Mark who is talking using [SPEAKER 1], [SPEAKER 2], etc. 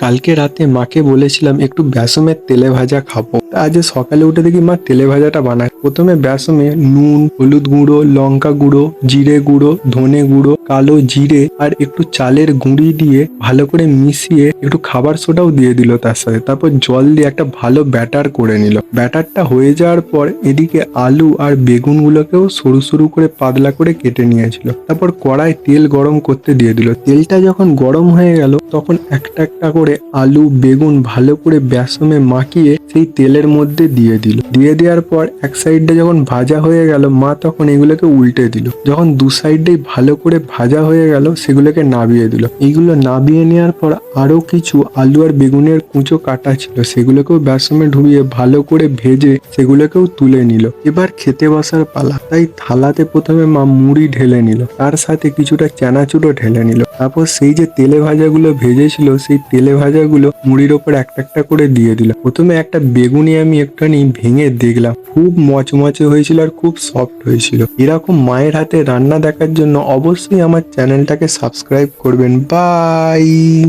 [SPEAKER 1] কালকে রাতে মাকে বলেছিলাম একটু বেসমের তেলে ভাজা খাব। তা আজ সকালে উঠে দেখি মা তেলে ভাজাটা বানায়। প্রথমে বেসমে নুন, হলুদ গুঁড়ো, লঙ্কা গুঁড়ো, জিরে গুঁড়ো, ধনে গুঁড়ো, কালো জিরে আর একটু চালের গুঁড়ি দিয়ে ভালো করে মিশিয়ে একটু খাবার সোডাও দিয়ে দিল তার সাথে। তারপর জল দিয়ে একটা ভালো ব্যাটার করে নিল। ব্যাটারটা হয়ে যাওয়ার পর এদিকে আলু আর বেগুনগুলোকেও সরু সরু করে পাতলা করে কেটে নিয়েছিল। তারপর কড়াই তেল গরম করতে দিয়ে দিল। তেলটা যখন গরম হয়ে গেল, তখন একটা একটা করে আলু, বেগুন ভালো করে বেসমে মাখিয়ে সেই তেলের মধ্যে দিয়ে দিল। দিয়ে দেওয়ার পর এক সাইডটা যখন ভাজা হয়ে গেল, মা তখন এগুলোকে উল্টে দিল। যখন দু সাইডেই ভালো করে ভাজা হয়ে গেল, সেগুলোকে নাবিয়ে দিল। এইগুলো নাবিয়ে নেওয়ার পর আরও কিছু আলু আর বেগুনের কুঁচো কাটা ছিল। সেগুলোকেও বেসমে ঢুবিয়ে ভালো করে ভেজে সেগুলোকেও তুলে নিল। এবার খেতে বসার পালা। তাই থালাতে প্রথমে মা মুড়ি ঢেলে নিল। তার সাথে কিছুটা চানাচুরও ঢেলে নিল। তারপর সেই যে তেলে ভাজাগুলো ভেজেছিল, সেই তেলে ভাজাগুলো মুড়ির ওপর একটা একটা করে দিয়ে দিল। প্রথমে একটা বেগুনি আমি একটুখানি ভেঙে দেখলাম। খুব মচমচে হয়েছিল আর খুব সফট হয়েছিল। এরকম মায়ের হাতে রান্না দেখার জন্য অবশ্যই আমার চ্যানেলটাকে সাবস্ক্রাইব করবেন। বাই